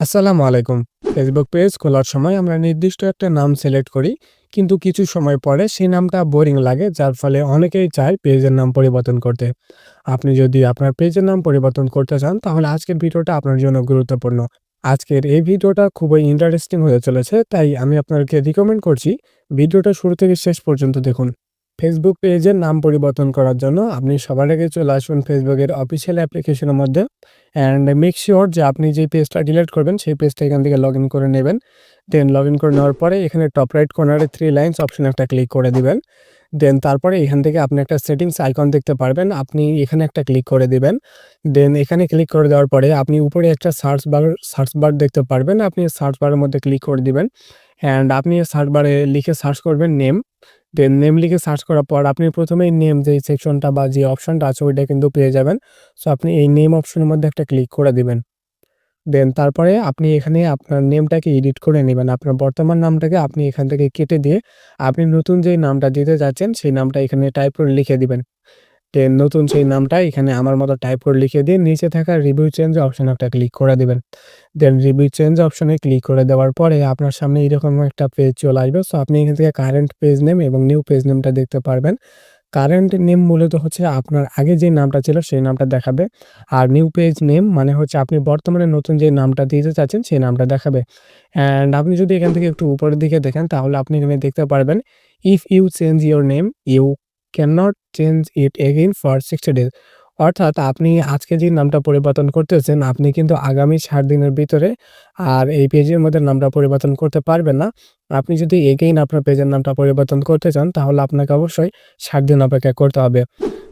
আসসালামু আলাইকুম। Facebook page খোলার সময় আমরা নির্দিষ্ট একটা নাম সিলেক্ট করি, কিন্তু কিছু সময় পরে সেই নামটা বোরিং লাগে, যার ফলে অনেকেই চায় পেজের নাম পরিবর্তন করতে। আপনি যদি আপনার পেজের নাম পরিবর্তন করতে চান, তাহলে আজকের ভিডিওটা আপনার জন্য গুরুত্বপূর্ণ। আজকের এই ভিডিওটা খুবই ইন্টারেস্টিং হয়ে চলেছে, তাই আমি আপনাকে রিকমেন্ড করছি। ভিডিওটা শুরু থেকে শেষ পর্যন্ত দেখুন। ফেসবুক পেজের নাম পরিবর্তন করার জন্য আপনি সবার আগে চলে আসুন ফেসবুকের অফিসিয়াল অ্যাপ্লিকেশনের মধ্যে অ্যান্ড মেক শিওর যে আপনি যে পেজটা ডিলিট করবেন, সেই পেজটা এখান থেকে লগ ইন করে নেবেন। দেন লগ ইন করে নেওয়ার পরে এখানে টপ রাইট কর্নারে থ্রি লাইন্স অপশন একটা ক্লিক করে দিবেন। দেন তারপরে এখান থেকে আপনি একটা সেটিংস আইকন দেখতে পারবেন, আপনি এখানে একটা ক্লিক করে দিবেন। দেন এখানে ক্লিক করে দেওয়ার পরে আপনি উপরে একটা সার্চ বার সার্চ বার দেখতে পারবেন, আপনি সার্চ বারের মধ্যে ক্লিক করে দিবেন। অ্যান্ড আপনি সার্চ বারে লিখে সার্চ করবেন নেম দেন নেম লিখে সার্চ করার পর আপনি প্রথমেই নেম যে সেকশনটা বা যে অপশনটা আছে, ওইটা কিন্তু পেয়ে যাবেন। সো আপনি এই নেম অপশনের মধ্যে একটা ক্লিক করে দিবেন। দেন তারপরে আপনি এখানে আপনার নেমটাকে এডিট করে নেবেন। আপনার বর্তমান নামটাকে আপনি এখান থেকে কেটে দিয়ে আপনি নতুন যে নামটা দিতে যাচ্ছেন, সেই নামটা এখানে টাইপ করে লিখে দিবেন। নতুন সেই নামটা এখানে আমার মতো টাইপ করে লিখে দিয়ে নিচে থাকা রিভিউ চেঞ্জ অপশন একটা ক্লিক করে দেবেন। দেন রিভিউ চেঞ্জ অপশনে ক্লিক করে দেওয়ার পরে আপনার সামনে এরকম একটা পেজ চলে আসবে। সো আপনি এখান থেকে কারেন্ট পেজ নেম এবং নিউ পেজ নেমটা দেখতে পারবেন। কারেন্ট নেম মূলত হচ্ছে আপনার আগে যে নামটা ছিল সেই নামটা দেখাবে। আর নিউ পেজ নেম মানে হচ্ছে আপনি বর্তমানে নতুন যে নামটা দিতে চাচ্ছেন সেই নামটা দেখাবে। অ্যান্ড আপনি যদি এখান থেকে একটু উপরের দিকে দেখেন তাহলে আপনি এখানে দেখতে পারবেন if you change your name you can not change it again for sixty days অর্থাৎ আপনি আজকে যে নামটা পরিবর্তন করতেছেন, আপনি কিন্তু আগামী ষাট দিনের ভিতরে আর এই পেজের মধ্যে নামটা পরিবর্তন করতে পারবেন না। আপনি যদি এগেইন আপনার পেজের নামটা পরিবর্তন করতে চান, তাহলে আপনাকে অবশ্যই ষাট দিন অপেক্ষা করতে হবে।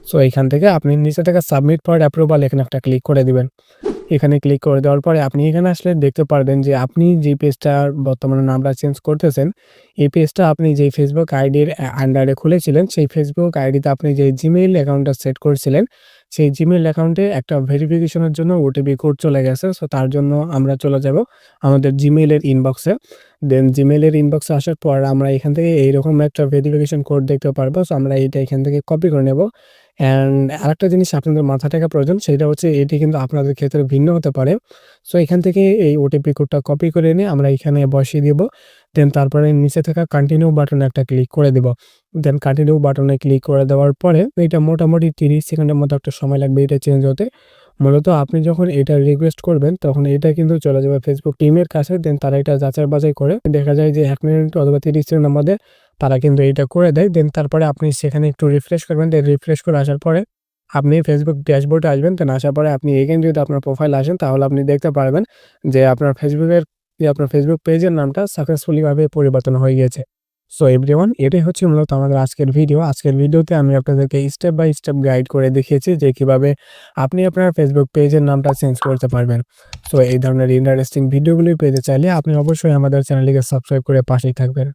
সো এইখান থেকে আপনি নিচে থেকে সাবমিট ফর অ্যাপ্রুভাল এখানে একটা ক্লিক করে দিবেন। এখানে ক্লিক করে দেওয়ার পরে আপনি এখানে আসলে দেখতে পারবেন যে আপনি যে পেজটার বর্তমানে নামটা চেঞ্জ করতেছেন, এই পেজটা আপনি যেই ফেসবুক আইডির আন্ডারে খুলেছিলেন, সেই ফেসবুক আইডিতে আপনি যে জিমেইল অ্যাকাউন্টটা সেট করেছিলেন সেই জিমেল অ্যাকাউন্টে একটা ভেরিফিকেশনের জন্য ওটিপি কোড চলে গেছে সো তার জন্য আমরা চলে যাব আমাদের জিমেইলের ইনবক্সে দেন জিমেলের ইনবক্সে আসার পর আমরা এখান থেকে এইরকম একটা ভেরিফিকেশন কোড দেখতে পারব সো আমরা এইটা এখান থেকে কপি করে নেব। অ্যান্ড আরেকটা জিনিস আপনাদের মাথা থাকা প্রয়োজন, সেটা হচ্ছে এটি কিন্তু আপনাদের ক্ষেত্রে ভিন্ন হতে পারে। সো এখান থেকে এই ওটিপি কোডটা কপি করে নিয়ে আমরা এখানে বসিয়ে দিব। দেন তারপরে নিচে থাকা কন্টিনিউ বাটনে একটা ক্লিক করে দেব। দেন কন্টিনিউ বাটনে ক্লিক করে দেওয়ার পরে এটা মোটামুটি তিরিশ সেকেন্ডের মতো একটা সময় লাগবে এটা চেঞ্জ হতে। মূলত আপনি যখন এটা রিকোয়েস্ট করবেন, তখন এটা কিন্তু চলে যাবে ফেসবুক টিমের কাছে দেন তারা এটা যাচাই বাছাই করে। দেখা যায় যে এক মিনিট অথবা তিরিশ সেকেন্ডের মধ্যে তারা কিন্তু এটা করে দেয়। দেন তারপরে আপনি সেখানে একটু রিফ্রেশ করবেন দেন রিফ্রেশ করে আসার পরে আপনি ফেসবুক ড্যাশবোর্ডে আসবেন। দেন আসার পরে আপনি এগেন যদি আপনার প্রোফাইল আসেন, তাহলে আপনি দেখতে পারবেন যে আপনার ফেসবুকের যে আপনার ফেসবুক পেজের নামটা সাকসেসফুলিভাবে পরিবর্তন হয়ে গিয়েছে। সো এভরিওয়ান এটাই হচ্ছে মূলত আমাদের আজকের ভিডিও আজকের ভিডিওতে আমি আপনাদেরকে স্টেপ বাই স্টেপ গাইড করে দেখিয়েছি যে কীভাবে আপনি আপনার ফেসবুক পেজের নামটা চেঞ্জ করতে পারবেন। সো এই ধরনের ইন্টারেস্টিং ভিডিওগুলি পেতে চাইলে আপনি অবশ্যই আমাদের চ্যানেলটিকে সাবস্ক্রাইব করে পাশেই থাকবেন।